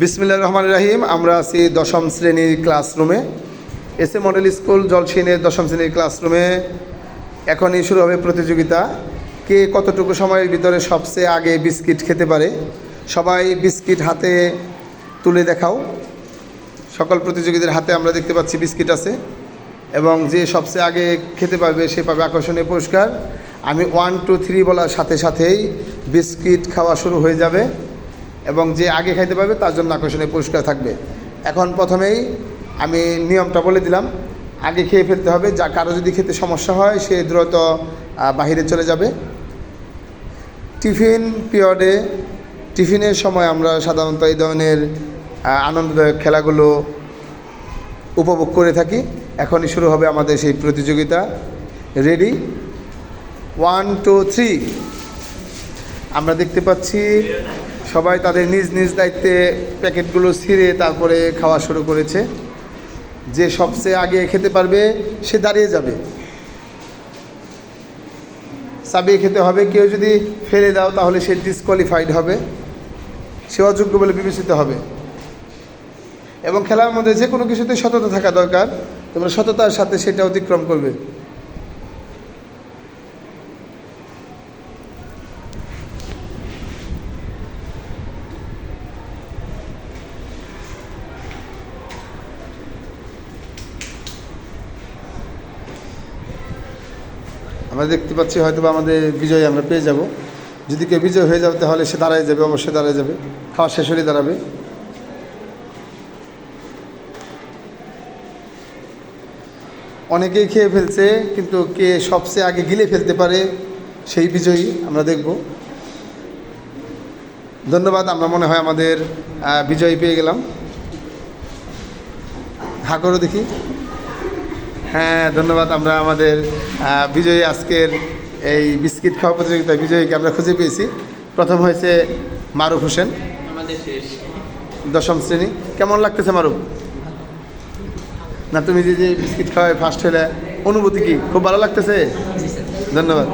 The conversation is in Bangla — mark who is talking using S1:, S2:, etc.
S1: বিসমিল্লা রহমান রাহিম, আমরা আছি দশম শ্রেণির ক্লাসরুমে। এস এ মডেল স্কুল, জলসিনের দশম শ্রেণির ক্লাসরুমে। এখনই শুরু হবে প্রতিযোগিতা। কে কতটুকু সময়ের ভিতরে সবচেয়ে আগে বিস্কিট খেতে পারে? সবাই বিস্কিট হাতে তুলে দেখাও। সকল প্রতিযোগীদের হাতে আমরা দেখতে পাচ্ছি বিস্কিট আছে। এবং যে সবচেয়ে আগে খেতে পারবে, সে পাবে আকর্ষণীয় পুরস্কার। আমি ওয়ান টু থ্রি বলার সাথে সাথেই বিস্কিট খাওয়া শুরু হয়ে যাবে। এবং যে আগে খাইতে পারবে, তার জন্য আকর্ষণীয় পুরস্কার থাকবে। এখন প্রথমেই আমি নিয়মটা বলে দিলাম, আগে খেয়ে ফেলতে হবে, যা কারও যদি খেতে সমস্যা হয়, সে দ্রুত বাহিরে চলে যাবে। টিফিন পিরিয়ডে, টিফিনের সময় আমরা সাধারণত এই ধরনের আনন্দদায়ক খেলাগুলো উপভোগ করে থাকি। এখনই শুরু হবে আমাদের সেই প্রতিযোগিতা। রেডি ওয়ান টু থ্রি আমরা দেখতে পাচ্ছি সবাই তাদের নিজ নিজ দায়িত্বে প্যাকেটগুলো ছিঁড়ে তারপরে খাওয়া শুরু করেছে। যে সবচেয়ে আগে খেতে পারবে, সে দাঁড়িয়ে যাবে। চাবিয়ে খেতে হবে, কেউ যদি ফেলে দাও তাহলে সে ডিসকোয়ালিফাইড হবে। সে অযোগ্য বলে বিবেচিত হবে। এবং খেলার মধ্যে যে কোনো কিছুতে সততা থাকা দরকার। তোমরা সততার সাথে সেটা অতিক্রম করবে। আমরা দেখতে পাচ্ছি হয়তো আমাদের বিজয় আমরা পেয়ে যাব। যদি কেউ বিজয় হয়ে যাবে তাহলে সে দাঁড়ায় যাবে, অবশ্যই দাঁড়ায় যাবে। খাওয়া শেষ হলে দাঁড়াবে। অনেকেই খেয়ে ফেলছে, কিন্তু কে সবচেয়ে আগে গিলে ফেলতে পারে সেই বিজয়ী আমরা দেখব। ধন্যবাদ, আমরা মনে হয় আমাদের বিজয়ী পেয়ে গেলাম। হা করো দেখি। হ্যাঁ ধন্যবাদ। আমরা আমাদের বিজয়ী আজকের এই বিস্কিট খাওয়া প্রতিযোগিতায় বিজয়ীকে আমরা খুঁজে পেয়েছি। প্রথম হয়েছে মারুফ হোসেন। দশম শ্রেণি। কেমন লাগতেছে মারুফ? না তুমি যে যে বিস্কিট খাওয়ায় ফার্স্ট হলে অনুভূতি কি? খুব ভালো লাগতেছে? ধন্যবাদ।